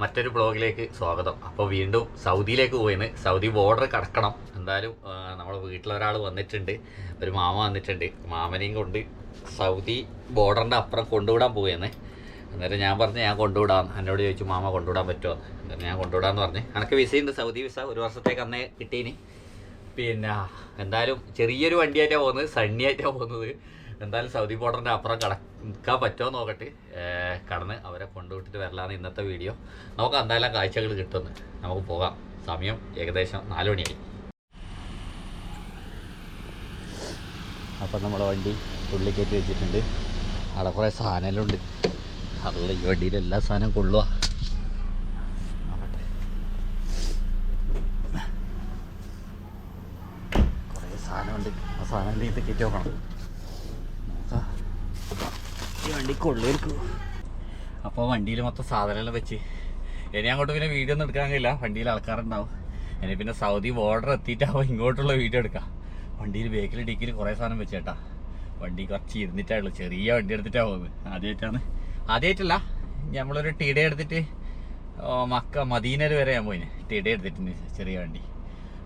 മറ്റൊരു ബ്ലോഗിലേക്ക് സ്വാഗതം. അപ്പോൾ വീണ്ടും സൗദിയിലേക്ക് പോയിന്ന്. സൗദി ബോർഡർ കടക്കണം. എന്തായാലും നമ്മുടെ വീട്ടിലൊരാൾ വന്നിട്ടുണ്ട്. ഒരു മാമ വന്നിട്ടുണ്ട്. മാമനെയും കൊണ്ട് സൗദി ബോർഡറിന്റെ അപ്പുറം കൊണ്ടുവിടാൻ പോയെന്ന്. അന്നേരം ഞാൻ പറഞ്ഞു ഞാൻ കൊണ്ടുവിടാം. എന്നോട് ചോദിച്ചു മാമ കൊണ്ടുവിടാൻ പറ്റുമോ? അന്നേരം ഞാൻ കൊണ്ടുവിടാമെന്ന് പറഞ്ഞ്. എനിക്ക് വിസയുണ്ട് സൗദി വിസ ഒരു വർഷത്തേക്ക് അന്നേ കിട്ടീനി. പിന്നെ എന്തായാലും ചെറിയൊരു വണ്ടിയായിട്ടാണ് പോകുന്നത്. സണ്ണിയായിട്ടാണ് പോകുന്നത്. എന്തായാലും സൗദി ബോർഡറിന്റെ അപ്പുറം കടക്കാൻ പറ്റുമോ നോക്കട്ടെ. കടന്ന് അവരെ കൊണ്ടുവിട്ടിട്ട് വരലാണ് ഇന്നത്തെ വീഡിയോ. നമുക്ക് എന്തായാലും കാഴ്ചകൾ കിട്ടുമെന്ന് നമുക്ക് പോകാം. സമയം ഏകദേശം നാല് മണിയായി. അപ്പം നമ്മുടെ വണ്ടി ഉള്ളിൽ കയറ്റി വെച്ചിട്ടുണ്ട്. അവിടെ കുറേ സാധനമെല്ലാം അല്ല ഈ വണ്ടിയിൽ എല്ലാ സാധനവും കൊള്ളുക കുറേ സാധനമുണ്ട്. ആ സാധനം എന്തെങ്കിലും കയറ്റി നോക്കണം വണ്ടി കൊള്ളിയിരിക്കും അപ്പോൾ വണ്ടിയിൽ മൊത്തം സാധനമെല്ലാം വെച്ച്. ഇനി അങ്ങോട്ട് പിന്നെ വീഡിയോ ഒന്നും എടുക്കാൻ കഴിയില്ല. വണ്ടിയിൽ ആൾക്കാരുണ്ടാവും. ഇനി പിന്നെ സൗദി ബോർഡർ എത്തിയിട്ടാവും ഇങ്ങോട്ടുള്ള വീഡിയോ എടുക്കാം. വണ്ടിയിൽ ബേക്കിൽ ഡിക്കിൽ കുറേ സാധനം വെച്ചേട്ടാ വണ്ടി കുറച്ച് ഇരുന്നിട്ടാണ് ചെറിയ വണ്ടി എടുത്തിട്ടാണ് പോകുന്നത് ആദ്യമായിട്ടാണ് ആദ്യമായിട്ടല്ല നമ്മളൊരു ടി ഡേ എടുത്തിട്ട് മക്ക മദീനയിൽ വരെ ഞാൻ പോയിന്. ടി ഡേ എടുത്തിട്ടുണ്ട് ചെറിയ വണ്ടി.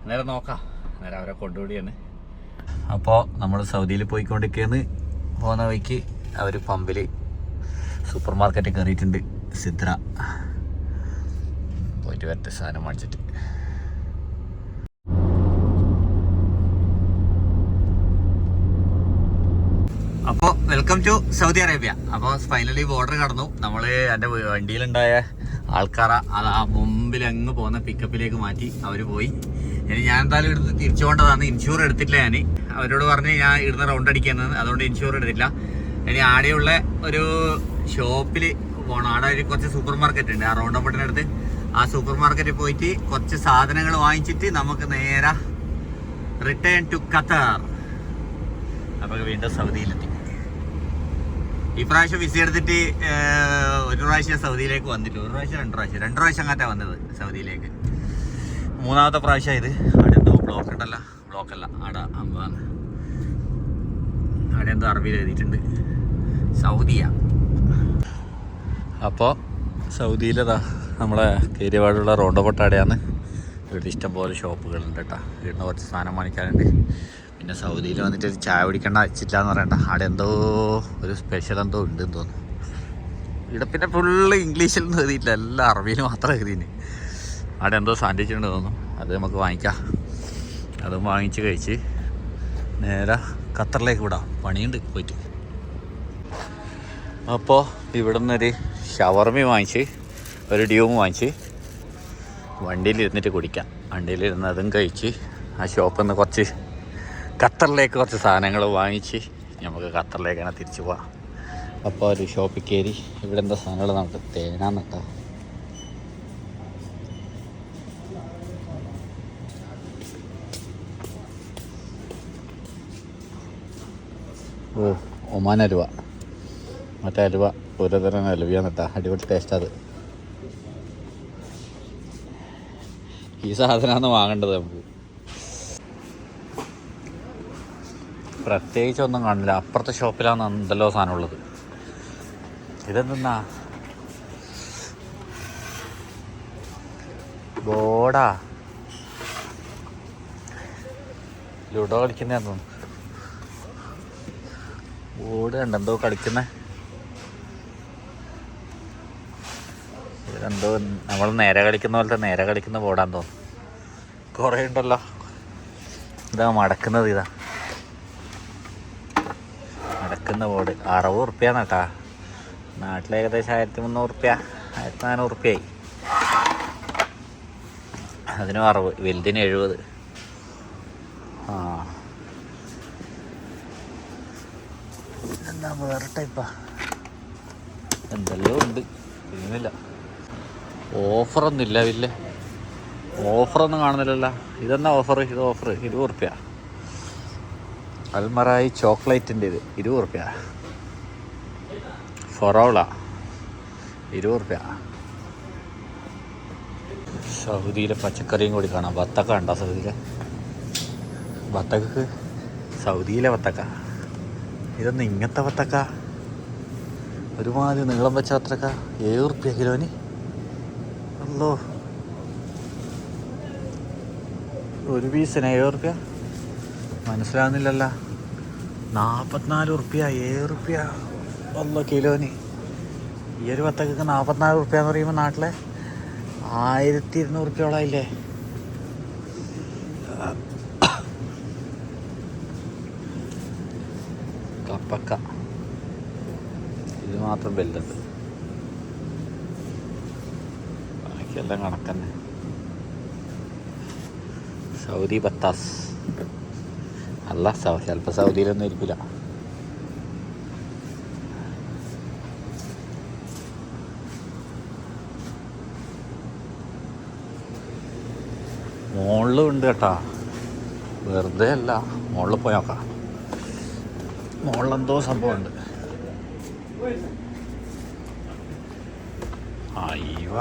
അന്നേരം നോക്കാം. അന്നേരം അവരെ കൊണ്ടുകൂടിയാണ് അപ്പോൾ നമ്മൾ സൗദിയിൽ പോയിക്കൊണ്ടിരിക്കുകയെന്ന് പോകുന്ന വഴിക്ക് അവർ പമ്പിൽ സൂപ്പർ മാർക്കറ്റിൽ കയറിയിട്ടുണ്ട് സിദ്ര. പോയിട്ട് വരട്ടെ സാധനം മേടിച്ചിട്ട് അപ്പോൾ വെൽക്കം ടു സൗദി അറേബ്യ അപ്പോൾ ഫൈനലി ബോർഡർ കടന്നു. നമ്മൾ എന്റെ വണ്ടിയിലുണ്ടായ ആൾക്കാരെ അത് ആ മുമ്പിൽ അങ്ങ് പോകുന്ന പിക്കപ്പിലേക്ക് മാറ്റി അവർ പോയി. ഇനി ഞാൻ എന്തായാലും ഇവിടുന്ന് തിരിച്ചു കൊണ്ടതാണ് ഇൻഷുർ എടുത്തിട്ടില്ല ഞാൻ അവരോട് പറഞ്ഞ് ഞാൻ ഇവിടുന്ന് റൗണ്ട് അടിക്കുന്നത് അതുകൊണ്ട് ഇൻഷുർ എടുത്തില്ല ഇനി ആടെയുള്ള ഒരു ഷോപ്പിൽ പോകണം ആടെ ഒരു കുറച്ച് സൂപ്പർ മാർക്കറ്റ് ഉണ്ട്. ആ റൗണ്ട് അപ്പട്ടിനടുത്ത് ആ സൂപ്പർ മാർക്കറ്റിൽ പോയിട്ട് കുറച്ച് സാധനങ്ങൾ വാങ്ങിച്ചിട്ട് നമുക്ക് നേരെ റിട്ടേൺ ടു ഖത്തർ. അപ്പോൾ വീണ്ടും സൗദിയിലെത്തി. ഈ പ്രാവശ്യം വിസ എടുത്തിട്ട് ഒരു പ്രാവശ്യം സൗദിയിലേക്ക് വന്നിട്ട് ഒരു പ്രാവശ്യം രണ്ട് പ്രാവശ്യം രണ്ട് പ്രാവശ്യം അങ്ങനത്തെ വന്നത് സൗദിയിലേക്ക്. മൂന്നാമത്തെ പ്രാവശ്യം ഇത്. അവിടെ എന്തോ ബ്ലോക്ക് ഉണ്ടല്ലോ. ബ്ലോക്കല്ല അവിടെ അമ്പാന്ന് അവിടെ എന്തോ അറബിയിൽ എഴുതിയിട്ടുണ്ട്. സൗദിയ. അപ്പോൾ സൗദിയിലതാ നമ്മളെ കേരിവാടുള്ള റോണ്ടോപ്പൊട്ടാടെയാണ് ഇവിടെ ഇഷ്ടംപോലെ ഷോപ്പുകളുണ്ട് കേട്ടോ. വീടിന് കുറച്ച് സാധനം വാങ്ങിക്കാനുണ്ട്. പിന്നെ സൗദിയിൽ വന്നിട്ട് ഒരു ചായ കുടിക്കണ്ട വെച്ചില്ല എന്ന് പറയണ്ട. അവിടെ എന്തോ ഒരു സ്പെഷ്യൽ എന്തോ ഉണ്ടെന്ന് തോന്നുന്നു. ഇവിടെ പിന്നെ ഫുള്ള് ഇംഗ്ലീഷിൽ നിന്ന് എഴുതിയിട്ടില്ല. എല്ലാം അറബിയിൽ മാത്രം എഴുതിന് അവിടെ എന്തോ സാൻഡ്വിച്ച് ഉണ്ട് തോന്നുന്നു. അത് നമുക്ക് വാങ്ങിക്കാം. അതും വാങ്ങിച്ച് കഴിച്ച് നേരെ ഖത്തറിലേക്ക് വിടാം. പണിയുണ്ട് പോയിട്ട്. അപ്പോൾ ഇവിടെ നിന്നൊരു ഷവർമി വാങ്ങിച്ച് ഒരു ഡ്യൂം വാങ്ങിച്ച് വണ്ടിയിലിരുന്നിട്ട് കുടിക്കാം. വണ്ടിയിലിരുന്ന് അതും കഴിച്ച് ആ ഷോപ്പിൽ നിന്ന് കുറച്ച് ഖത്തറിലേക്ക് കുറച്ച് സാധനങ്ങൾ വാങ്ങിച്ച് നമുക്ക് ഖത്തറിലേക്ക് തന്നെ തിരിച്ചു പോവാം. അപ്പോൾ ഒരു ഷോപ്പിൽ കയറി ഇവിടെ എന്താ സാധനങ്ങൾ നമുക്ക് തേനാന്നിട്ടാ ഓ ഒമാൻ അലുവ. മറ്റേ അലുവ തരം കേട്ടോ അടിപൊളി ടേസ്റ്റ് അത്. ഈ സാധനമാണ് വാങ്ങേണ്ടത് നമുക്ക്. പ്രത്യേകിച്ച് ഒന്നും കാണില്ല. അപ്പുറത്തെ ഷോപ്പിലാണ് എന്തല്ലോ സാധനം ഉള്ളത് ഇതെന്തെന്നാ? ബോർഡാ. ലുഡോ കളിക്കുന്നതാന്ന് തോന്നുന്നു. ബോർഡ് കണ്ട എന്തോ കളിക്കുന്ന. എന്തോ നമ്മൾ നേരെ കളിക്കുന്ന പോലത്തെ നേരെ കളിക്കുന്ന ബോർഡാന്ന് തോന്നുന്നു. കുറേ ഉണ്ടല്ലോ. ഇതാ മടക്കുന്നത് ഇതാ. മടക്കുന്ന ബോർഡ്. അറുപത് ഉറുപ്പ്യാന്ന് കേട്ടാ. നാട്ടിൽ ഏകദേശം ആയിരത്തി മുന്നൂറ് ഉറുപ്പ്യ ആയിരത്തി നാനൂറ് ഉറുപ്പ്യായി അതിനും അറുപത് വലുതിന് എഴുപത്. ആ. എന്താ വേറെ ടൈപ്പാ എന്തെല്ലാം ഉണ്ട്. ഇന്നില്ല ഓഫറൊന്നും ഇല്ല വില്ലേ ഓഫറൊന്നും കാണുന്നില്ലല്ലോ. ഇതെന്നാ ഓഫർ ഇത് ഓഫർ ഇരുപത് റുപ്യ അൽമറായി ചോക്ലേറ്റിന്റെ ഇത്. ഇരുപത് റുപ്യ ഫൊറോള. ഇരുപത് റുപ്യ സൗദിയിലെ പച്ചക്കറിയും കൂടി കാണാം. വത്തക്ക ഉണ്ടോ സൗദിയിലെ? വത്തക്കക്ക്? സൗദിയിലെ വത്തക്ക. ഇതൊന്നും ഇങ്ങനത്തെ വത്തക്ക ഒരുമാതിരി നീളം വെച്ച വത്തക്ക ഏഴ് റുപ്യ കിലോന്. അല്ലോ ഒരു പീസിന് ഏഴ് റുപ്യ മനസ്സിലാവുന്നില്ലല്ല. നാൽപ്പത്തിനാല് റുപ്യ ഏഴ് റുപ്യ അല്ലോ കിലോന്. ഈ ഒരു വത്തക്കൊക്കെ നാൽപ്പത്തിനാല് റുപ്യ എന്ന് പറയുമ്പോൾ നാട്ടിലെ ആയിരത്തി ഇരുന്നൂറ് റുപ്യോളായില്ലേ കപ്പക്ക ഇത് മാത്രം ബെല്ലുണ്ട് ബാക്കിയെല്ലാം കണക്കന്നെ. സൗദി ബത്താസ്. അല്ല ചിലപ്പോൾ സൗദിയിലൊന്നും ഇരിക്കില്ല മുകളിലും ഉണ്ട് കേട്ടാ. വെറുതെ അല്ല മുകളിൽ പോയി നോക്കാം. മുകളിലെന്തോ സംഭവമുണ്ട്. അയ്യവ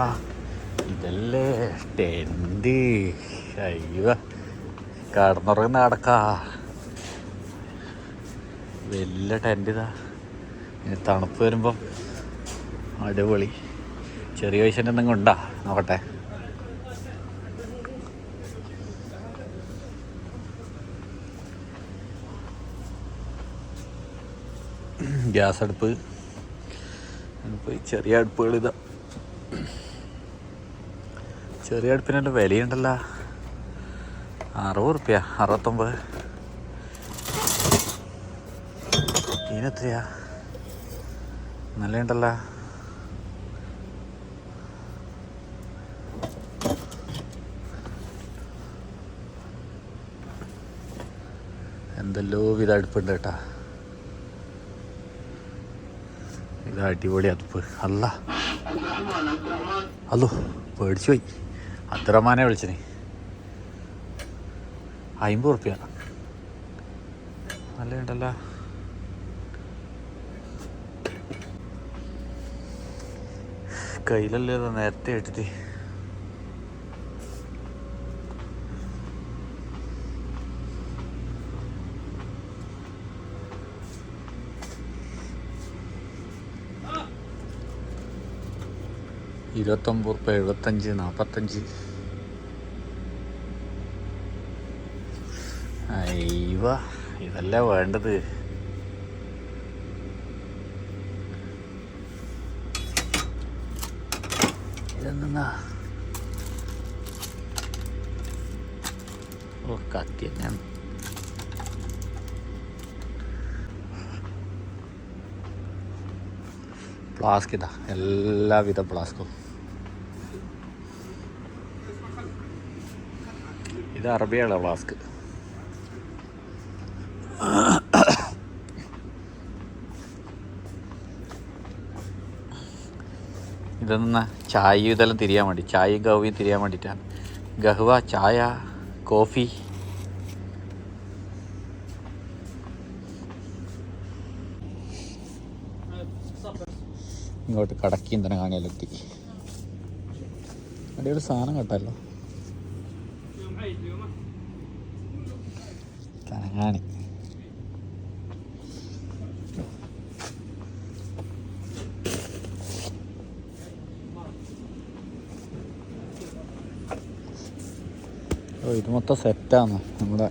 ഇതല്ലേ ടെന്റ് അയ്യവ കടന്നുറങ്ങുന്ന അടക്ക വലിയ ടെന്റ് ഇതാ ഇനി തണുപ്പ് വരുമ്പം അടിപൊളി. ചെറിയ പൈസന്റെ എന്തെങ്കിലും ഉണ്ടാ? നോക്കട്ടെ. ഗ്യാസ് അടുപ്പ് ചെറിയ അടുപ്പുകൾ ഇതാ. ചെറിയ അടുപ്പിനുള്ള വിലയുണ്ടല്ല. അറുപത് റുപ്യ അറുപത്തൊമ്പത്. ഇതിനെത്രയാ നല്ല ഉണ്ടല്ലോ എന്തെല്ലോ വിധ അടുപ്പുണ്ട് കേട്ടാ. ഇത് അടിപൊളി അടുപ്പ് അല്ല അല്ലോ പേടിച്ചു പോയി. അബ്ദുറഹ്മാനെ വിളിച്ചിന്. അമ്പത് റുപ്യ നല്ല ഉണ്ടല്ലോ. കയ്യിലല്ലേ നേരത്തെ ഇട്ടിട്ട്. ഇരുപത്തൊമ്പത് റുപ്യ എഴുപത്തഞ്ച് നാൽപ്പത്തഞ്ച് അയ്യവ ഇതല്ല വേണ്ടത്? ഇതെന്നാ കത്തി തന്നെയാണ്. ഫ്ലാസ്ക് ഇതാ എല്ലാവിധ ഫ്ലാസ്കും ഇത് അറബിയുള്ള ഫ്ലാസ്ക്. ഇതെന്ന? ചായ ഇതെല്ലാം തിരിയാൻ വേണ്ടി ചായയും ഗഹവയും തിരിയാൻ വേണ്ടിയിട്ടാണ്. ഗഹ്വ ചായ കോഫി. ഇങ്ങോട്ട് കടക്കിയും തന്നെ കാണിയാലെത്തി അടിയൊരു സാധനം കേട്ടല്ലോ ഓ ഇത് മൊത്തം സെറ്റാണ് നമ്മുടെ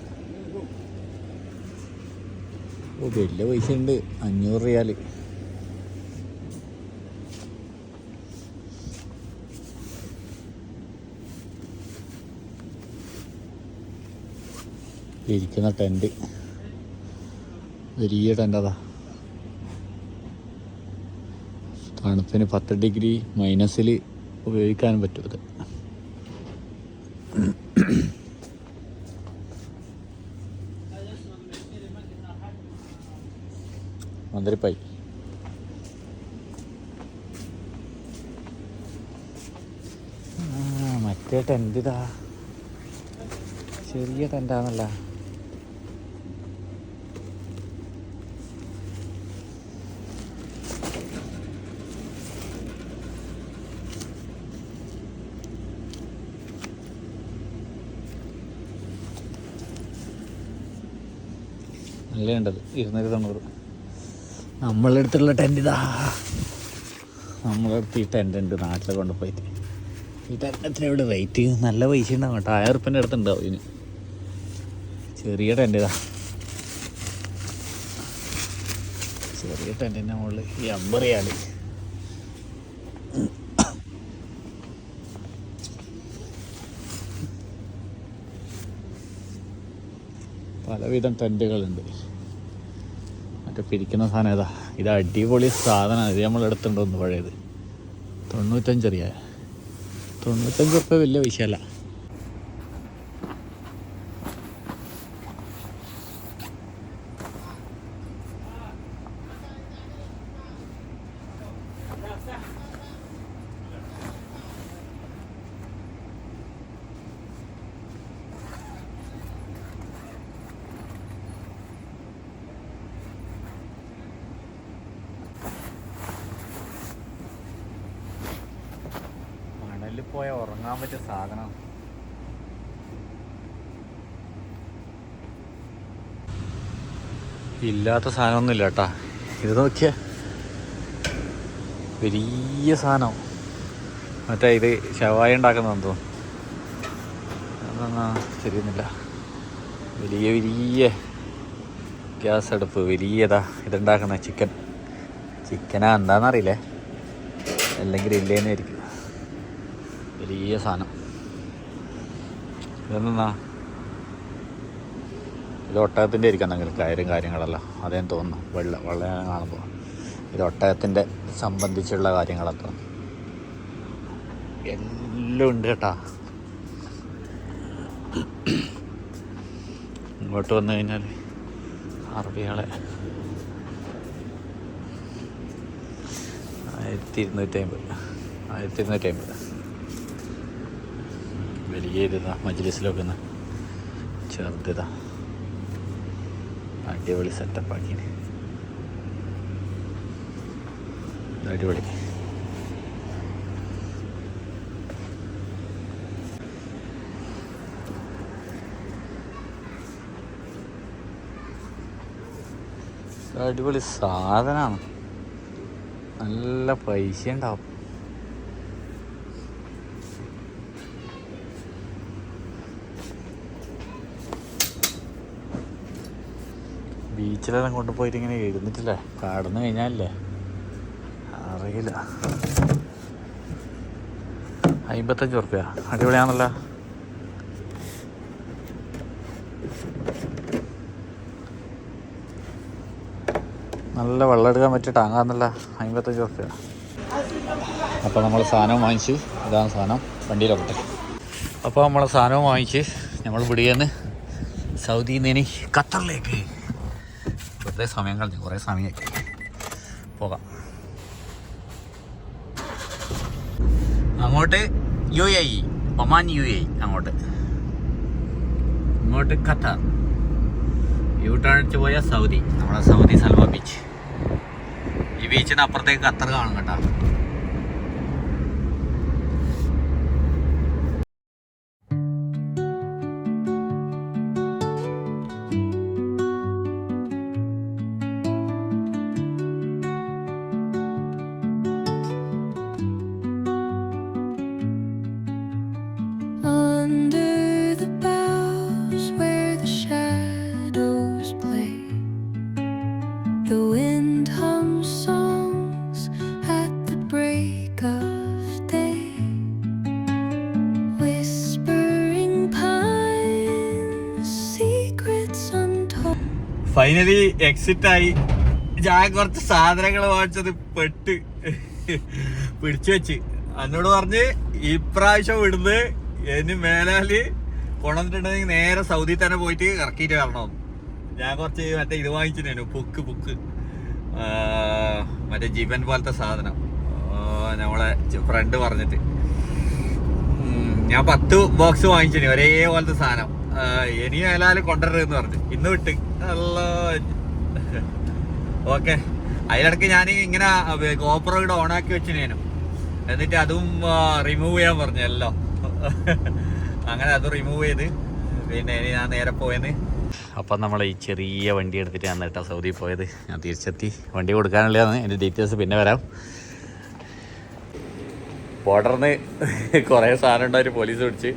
ഓ വലിയ പൈസ ഉണ്ട്. അഞ്ഞൂറ് റിയാൽ. ഇരിക്കുന്ന ടെന്റ് വലിയ ടെന്റ് അതാ. തണുപ്പിന് പത്ത് ഡിഗ്രി മൈനസിൽ ഉപയോഗിക്കാൻ പറ്റും അത്. മന്ത്രിപ്പായി. മറ്റേ ടെന്റ് ഇതാ. ചെറിയ ടെന്റാണല്ല നല്ല ഉണ്ടത് ഇരുന്നൂറ്റി തൊണ്ണൂറ്. നമ്മളെ അടുത്തുള്ള ടെന്റ് ഇതാ. നമ്മളെ അടുത്ത് ഈ ടെന്റ് ഉണ്ട് നാട്ടിൽ കൊണ്ടുപോയിട്ട്. ഈ ടെന്റത്തിന് ഇവിടെ റേറ്റ് നല്ല പൈസ ഉണ്ടാവും കേട്ടോ. ആയിരം അടുത്ത് അടുത്തുണ്ടാവും ഇതിന്. ചെറിയ ടെന്റ് ഇതാ. ചെറിയ ടെന്റിന്റെ മുകളിൽ ഈ അമ്പറിയാണ് പലവിധം ടെന്റുകളുണ്ട് മറ്റേ പിരിക്കുന്ന സാധനം ഏതാ? ഇത് അടിപൊളി സാധനമാണ് ഇത് നമ്മൾ എടുത്തിട്ടുണ്ടോന്ന് പഴയത്. തൊണ്ണൂറ്റഞ്ചറിയ തൊണ്ണൂറ്റഞ്ച് ഉറുപ്പ്യ വലിയ വിഷയമല്ല പോയ ഉറങ്ങാൻ പറ്റിയ സാധനം. ഇല്ലാത്ത സാധനമൊന്നുമില്ല കേട്ടാ ഇത് നോക്കിയ. വലിയ സാധനം. മറ്റേ ഇത് ശവായ തോന്നുന്നു. അതൊന്നാ ശരിയൊന്നുമില്ല. വലിയ വലിയ ഗ്യാസ് അടുപ്പ് വലിയതാ. ഇതുണ്ടാക്കുന്ന ചിക്കൻ. ചിക്കനാ എന്താണെന്നറിയില്ലേ അല്ലെങ്കിൽ ഇല്ലേന്നായിരിക്കും വലിയ സാധനം. ഇതെന്നാ ഇത് ഒട്ടകത്തിന്റെ ആയിരിക്കും എന്തെങ്കിലും കയറും കാര്യങ്ങളല്ല. അതേന്ന് തോന്നുന്നു. വെള്ള വെള്ള കാണുമ്പോൾ ഇത് ഒട്ടകത്തിന്റെ സംബന്ധിച്ചുള്ള കാര്യങ്ങളൊക്കെ. എല്ലാം ഉണ്ട് കേട്ടാ. ഇങ്ങോട്ട് വന്നു കഴിഞ്ഞാൽ അറബികളെ ആയിരത്തി ഇരുന്നൂറ്റി അമ്പത്. ആയിരത്തി ഇരുന്നൂറ്റി അമ്പത്. വലിയ ഇതാ മജ്ലിസിലൊക്കെ ഒന്ന് ചേർത്തിതാ. അടിപൊളി സെറ്റപ്പ് ആക്കി അടിപൊളി. അടിപൊളി സാധനമാണ് നല്ല പൈസ ഉണ്ടാവും. ബീച്ചിലെല്ലാം കൊണ്ടുപോയിട്ട് ഇങ്ങനെ ഇരുന്നിട്ടില്ലേ കടന്നു കഴിഞ്ഞാലേ അറിയില്ല. അമ്പത്തഞ്ച് ഉറുപ്പ്യ. അടിപൊളിയാണല്ലോ. നല്ല വെള്ളം എടുക്കാൻ പറ്റിയ ടാങ്ങാന്നല്ല അമ്പത്തഞ്ച് ഉറുപ്പ്യ. അപ്പോൾ നമ്മൾ സാധനം വാങ്ങിച്ച് ഇതാണ് സാധനം വണ്ടിയിലൊക്കെ അപ്പോൾ നമ്മളെ സാധനവും വാങ്ങിച്ച് നമ്മൾ ഇവിടെയെന്ന് സൗദിയിൽ നിന്ന് ഇനി ഖത്തറിലേക്ക് വെറുതെ സമയം കളഞ്ഞു കുറേ സമയമായി. പോകാം. അങ്ങോട്ട് U A E Oman U A E അങ്ങോട്ട്. ഇങ്ങോട്ട് ഖത്തർ. യു ടേൺ പോയ സൗദി. നമ്മുടെ സൗദി സൽവ ബീച്ച്. ഈ ബീച്ചിന് അപ്പുറത്തേക്ക് ഖത്തർ കാണും കേട്ടോ. ഫൈനലി എക്സിറ്റ് ആയി. ഞാൻ കുറച്ച് സാധനങ്ങൾ വാങ്ങിച്ചത് പെട്ട്. പിടിച്ചു വെച്ച്. എന്നോട് പറഞ്ഞ് ഇപ്രാവശ്യം ഇടുന്ന് ഇനി മേലാൽ കൊണ്ടുവന്നിട്ടുണ്ടെങ്കിൽ നേരെ സൗദി തന്നെ പോയിട്ട് ഇറക്കിയിട്ട് വരണം. ഞാൻ കുറച്ച് മറ്റേ ഇത് വാങ്ങിച്ചിട്ടു പുക്ക് പുക്ക്. മറ്റേ ജീവൻ പോലത്തെ സാധനം. നമ്മളെ ഫ്രണ്ട് പറഞ്ഞിട്ട്. ഞാൻ പത്ത് ബോക്സ് വാങ്ങിച്ചിന് ഒരേ പോലത്തെ സാധനം ഇനി മേലാൽ കൊണ്ടുവരരുതെന്ന് പറഞ്ഞു. ഇന്ന് വിട്ട്. ഓക്കെ അതിലിടക്ക് ഞാൻ ഇങ്ങനെ ഗോപ്രോ ഇവിടെ ഓണാക്കി വെച്ചിനേനു. എന്നിട്ട് അതും റിമൂവ് ചെയ്യാൻ പറഞ്ഞല്ലോ. അങ്ങനെ അത് റിമൂവ് ചെയ്ത് പിന്നെ ഇനി ഞാൻ നേരെ പോയെന്ന്. അപ്പം നമ്മൾ ഈ ചെറിയ വണ്ടി എടുത്തിട്ട് ഞാൻ കേട്ടോ സൗദി പോയത്. ഞാൻ തിരിച്ചെത്തി. വണ്ടി കൊടുക്കാനുള്ളതാണ് എന്റെ ഡീറ്റെയിൽസ് പിന്നെ വരാം. ബോർഡറിന് കുറേ സാധനം ഉണ്ടായിട്ട് പോലീസ് പിടിച്ച്.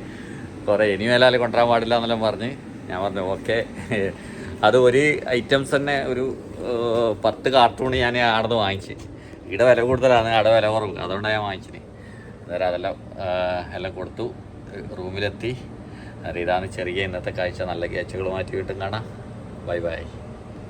കുറേ ഇനി മേലാൽ കൊണ്ടുവരാൻ പാടില്ല എന്നെല്ലാം പറഞ്ഞ്. ഞാൻ പറഞ്ഞു ഓക്കെ അത് ഒരു ഐറ്റംസ് തന്നെ ഒരു പത്ത് കാർട്ടൂൺ ഞാൻ ആടെ നിന്ന് വാങ്ങിച്ച്. ഇവിടെ വില കൂടുതലാണ് അവിടെ വില കുറവ്. അതുകൊണ്ടാണ് ഞാൻ വാങ്ങിച്ചത്. അന്നേരം അതെല്ലാം എല്ലാം കൊടുത്തു. റൂമിലെത്തി. ഇതാണ് ചെറിയ ഇന്നത്തെ കാഴ്ച. നല്ല മാറ്റി വീട്ടും കാണാം. Bye bye